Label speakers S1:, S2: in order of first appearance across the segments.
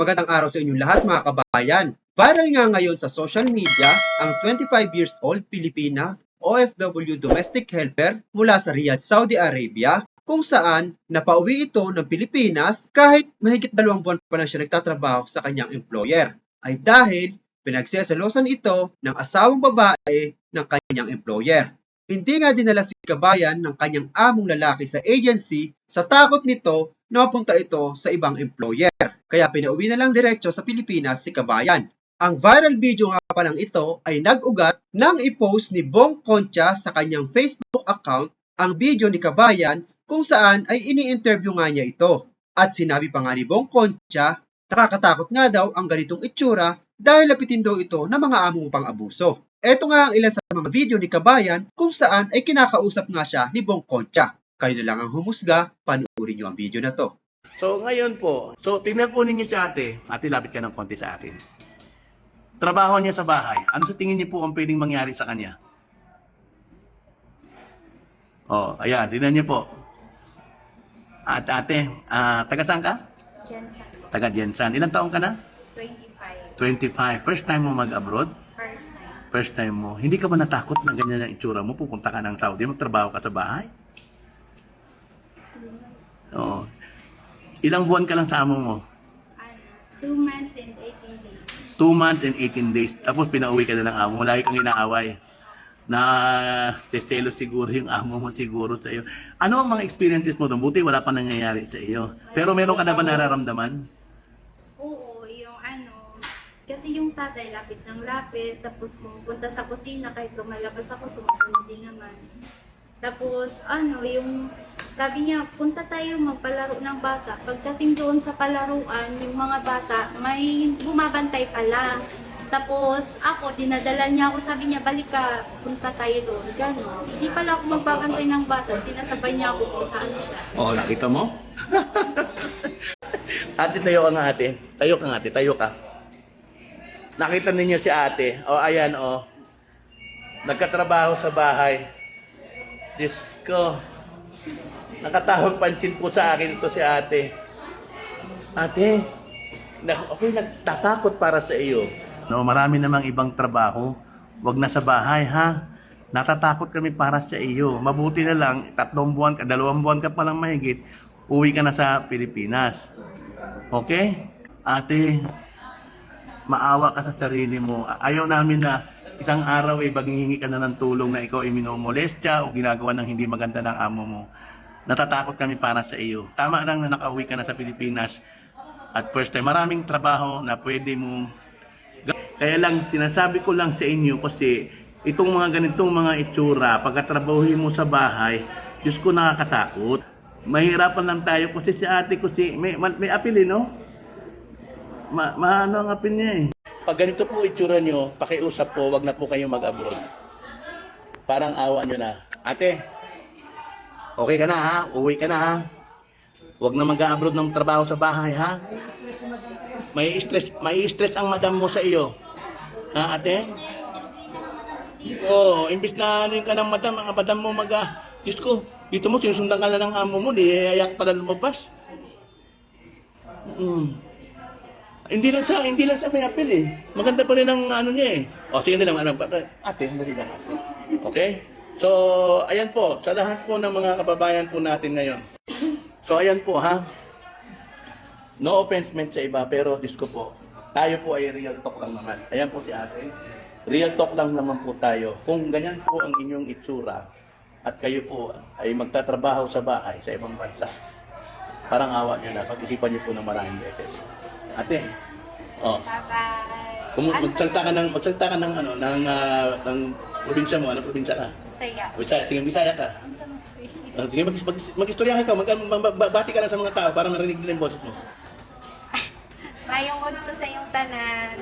S1: Magandang araw sa inyong lahat mga kabayan. Viral nga ngayon sa social media ang 25 years old Pilipina OFW domestic helper mula sa Riyadh, Saudi Arabia kung saan napauwi ito ng Pilipinas kahit mahigit dalawang buwan pa lang siya nagtatrabaho sa kanyang employer ay dahil pinagseselosan ito ng asawang babae ng kanyang employer. Hindi nga dinala si kabayan ng kanyang among lalaki sa agency sa takot nito na mapunta ito sa ibang employer. Kaya pinauwi na lang diretso sa Pilipinas si kabayan. Ang viral video nga pa lang ito ay nag-ugat nang i-post ni Bong Concha sa kanyang Facebook account ang video ni kabayan kung saan ay ini-interview nga niya ito. At sinabi pa nga ni Bong Concha, nakakatakot nga daw ang ganitong itsura dahil lapitin daw ito ng mga among pang abuso. Ito nga ang ilan sa mga video ni Kabayan kung saan ay kinakausap nga siya ni Bong Concha. Kayo na lang ang humusga, panuorin niyo ang video na to.
S2: So ngayon po, so tingnan po ninyo si ate. Ate, lapit ka ng konti sa akin. Trabaho niya sa bahay. Ano sa tingin niyo po ang pwedeng mangyari sa kanya? Oh, ayan, tingnan niyo po. At ate, ah, taga saan ka?
S3: Jensen,
S2: Taga Jensan. Ilang taong ka na?
S3: 25,
S2: 25. First time mo mag-abroad?
S3: first time.
S2: First time mo. Hindi ka ba natakot na ganyan ang itsura mo? Pupunta ka ng Saudi, magtrabaho ka sa bahay? Oo. Ilang buwan ka lang sa amo mo?
S3: Ano, 2 months and 18 days.
S2: 2 months and 18 days. Tapos pinauwi ka na ng amo mo. Lagi kang inaaway. Na testelo siguro yung amo mo siguro sa iyo. Ano ang mga experiences mo doon? Buti wala pa nangyayari sa iyo. Pero meron ka na ba nararamdaman?
S3: Oo, yung ano, kasi yung tatay lapit ng lapit, tapos pumunta sa kusina kahit lumalabas ako, sumusunod din naman. Tapos ano, yung sabi niya, punta tayo magpalaro ng bata. Pagdating doon sa palaruan, yung mga bata, may bumabantay pala. Tapos ako, dinadala niya ako, sabi niya, balik ka, punta tayo doon. Ganon. Hindi pala ako magbabantay ng bata, sinasabay niya ako kung saan siya.
S2: Oo, nakita mo? ate, tayo ka nga ate. Tayo ka nga ate, tayo ka. Nakita ninyo si ate. O, ayan o. Nagkatrabaho sa bahay. Diyos ko. Nakatahog pansin po sa akin ito si ate. Ate, ako'y nagtatakot para sa iyo. No, marami namang ibang trabaho. Huwag na sa bahay, ha? Natatakot kami para sa iyo. Mabuti na lang, tatlong buwan ka, dalawang buwan ka pa lang mahigit, uwi ka na sa Pilipinas. Okay? Ate, maawa ka sa sarili mo. Ayaw namin na isang araw eh, maghihingi ka na ng tulong na ikaw ay minomolestya o ginagawa ng hindi maganda ng amo mo. Natatakot kami para sa iyo. Tama lang na nakauwi ka na sa Pilipinas at first time. Maraming trabaho na pwede mo kaya lang, sinasabi ko lang sa inyo kasi itong mga ganitong mga itsura, pagkatrabahuhin mo sa bahay, Diyos ko nakakatakot. Mahirapan lang tayo kasi si ate ko si, may, may, apil eh, no? Ma, maano ang apil niya eh. Pag ganito po itsura nyo, pakiusap po, wag na po kayo mag-abroad. Parang awa nyo na. Ate, okay ka na ha? Uwi ka na ha? Huwag na mag-abroad ng trabaho sa bahay ha? May stress, may stress ang madam mo sa iyo. Ha, ate? Oo, oh, imbis na yung ka ng madam, ang madam mo mag Diyos ko, dito mo sinusundan ka na ng amo mo, di ayak pala lumabas. Mm. Hindi lang sa, hindi lang sa may apel eh. Maganda pa rin ang ano niya eh. O, sige na lang, ano, ate, hindi lang. Okay? So, ayan po, sa lahat po ng mga kababayan po natin ngayon. So, ayan po ha. No offense meant sa iba, pero Diyos ko po, tayo po ay real talk lang naman. Ayan po si ate. Real talk lang naman po tayo. Kung ganyan po ang inyong itsura at kayo po ay magtatrabaho sa bahay sa ibang bansa, parang awa nyo na. Pag-isipan nyo po ng maraming beses. Ate, oh,
S3: Bye-bye.
S2: kung magsalta ka ng, magsalta ka ng, ano, ng, ah, ng probinsya mo, ano probinsya ka?
S3: Saya.
S2: Bisaya, sige, Bisaya ka.
S3: Free?
S2: Uh, sige, mag, mag, mag-istoryahan ka, mag, mag, mag- bati ka lang sa mga tao para marinig nila yung boses mo.
S3: Mayong to sa iyong tanan.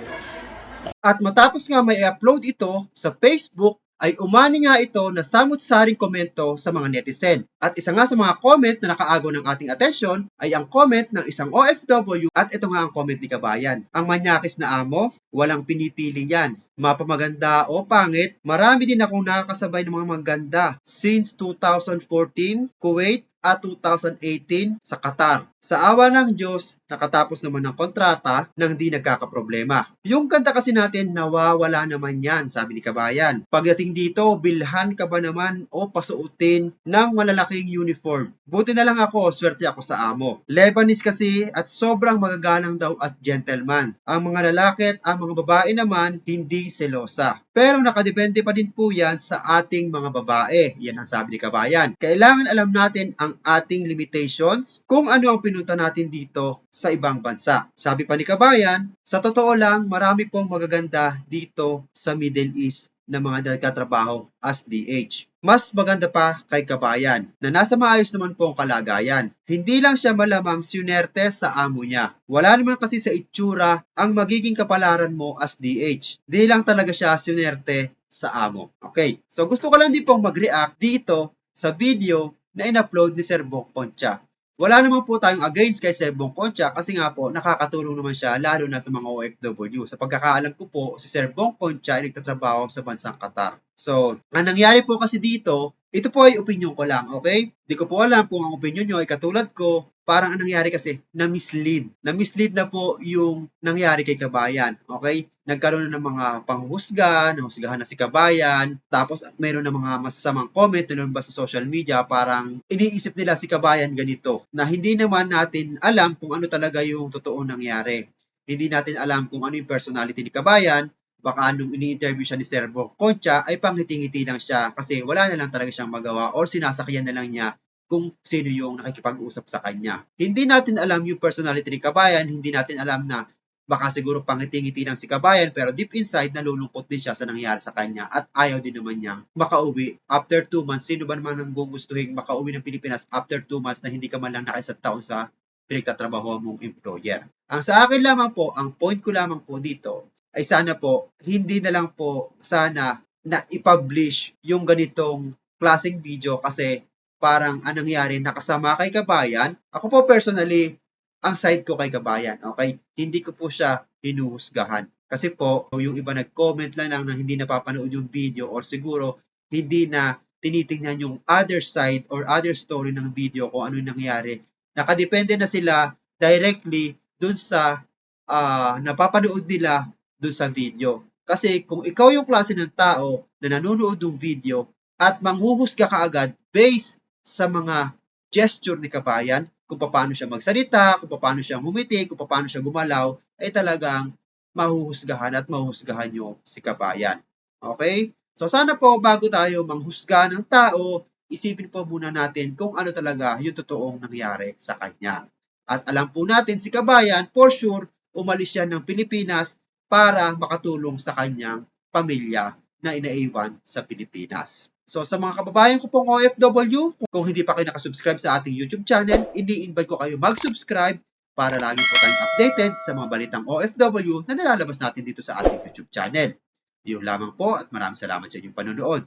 S1: At matapos nga may upload ito sa Facebook, ay umani nga ito na samut-saring komento sa mga netizen. At isa nga sa mga comment na nakaagaw ng ating atensyon ay ang comment ng isang OFW at ito nga ang comment ni Kabayan. Ang manyakis na amo, walang pinipili yan. Mapamaganda o pangit, marami din akong nakakasabay ng mga maganda. Since 2014, Kuwait, at 2018 sa Qatar. Sa awa ng Diyos, nakatapos naman ng kontrata nang di nagkakaproblema. Yung kanta kasi natin, nawawala naman yan, sabi ni Kabayan. Pagdating dito, bilhan ka ba naman o pasuotin ng malalaking uniform? Buti na lang ako, swerte ako sa amo. Lebanese kasi at sobrang magagalang daw at gentleman. Ang mga lalaki at ang mga babae naman, hindi selosa. Pero nakadepende pa din po yan sa ating mga babae. Yan ang sabi ni Kabayan. Kailangan alam natin ang ating limitations kung ano ang pinunta natin dito sa ibang bansa. Sabi pa ni Kabayan, sa totoo lang, marami pong magaganda dito sa Middle East na mga nagkatrabaho as DH. Mas maganda pa kay Kabayan na nasa maayos naman po ang kalagayan. Hindi lang siya malamang sunerte sa amo niya. Wala naman kasi sa itsura ang magiging kapalaran mo as DH. Di lang talaga siya sunerte sa amo. Okay, so gusto ko lang din pong mag-react dito sa video na in-upload ni Sir Bong Concha. Wala naman po tayong against kay Sir Bong Concha kasi nga po nakakatulong naman siya lalo na sa mga OFW. Sa pagkakaalam ko po, si Sir Bong Concha ay nagtatrabaho sa bansang Qatar. So, ang nangyari po kasi dito, ito po ay opinion ko lang, okay? Di ko po alam kung ang opinion nyo ay katulad ko, parang ang nangyari kasi, na-mislead. Na-mislead na po yung nangyari kay Kabayan, okay? Nagkaroon na ng mga panghusga, nahusgahan na si Kabayan, tapos mayroon na mga masasamang comment na ba sa social media, parang iniisip nila si Kabayan ganito, na hindi naman natin alam kung ano talaga yung totoong nangyari. Hindi natin alam kung ano yung personality ni Kabayan, baka nung ini-interview siya ni Bong Concha ay pangiti-ngiti lang siya kasi wala na lang talaga siyang magawa or sinasakyan na lang niya kung sino yung nakikipag-usap sa kanya. Hindi natin alam yung personality ni Kabayan, hindi natin alam na baka siguro pangiti-ngiti lang si Kabayan pero deep inside nalulungkot din siya sa nangyari sa kanya at ayaw din naman niyang makauwi after 2 months. Sino ba naman ang gugustuhin makauwi ng Pilipinas after 2 months na hindi ka man lang nakaisang taon sa pinagtatrabaho mong employer? Ang sa akin lamang po, ang point ko lamang po dito ay sana po, hindi na lang po sana na i-publish yung ganitong klaseng video kasi parang anong nangyari, nakasama kay Kabayan. Ako po personally, ang side ko kay Kabayan, okay? Hindi ko po siya hinuhusgahan. Kasi po, yung iba nag-comment lang lang na hindi napapanood yung video or siguro hindi na tinitingnan yung other side or other story ng video kung ano nangyari. Nakadepende na sila directly dun sa ah, napapanood nila dun sa video. Kasi kung ikaw yung klase ng tao na nanonood ng video at manghuhusga ka agad based sa mga gesture ni kabayan, kung paano siya magsalita, kung paano siya ngumiti, kung paano siya gumalaw, ay talagang mahuhusgahan at mahuhusgahan nyo si kabayan. Okay? So sana po bago tayo manghusga ng tao, isipin po muna natin kung ano talaga yung totoong nangyari sa kanya. At alam po natin si kabayan, for sure, umalis siya ng Pilipinas para makatulong sa kanyang pamilya na inaiwan sa Pilipinas. So sa mga kababayan ko pong OFW, kung hindi pa kayo nakasubscribe sa ating YouTube channel, ini-invite ko kayo mag-subscribe para lagi po tayong updated sa mga balitang OFW na nalalabas natin dito sa ating YouTube channel. Yun lamang po at maraming salamat sa inyong panonood.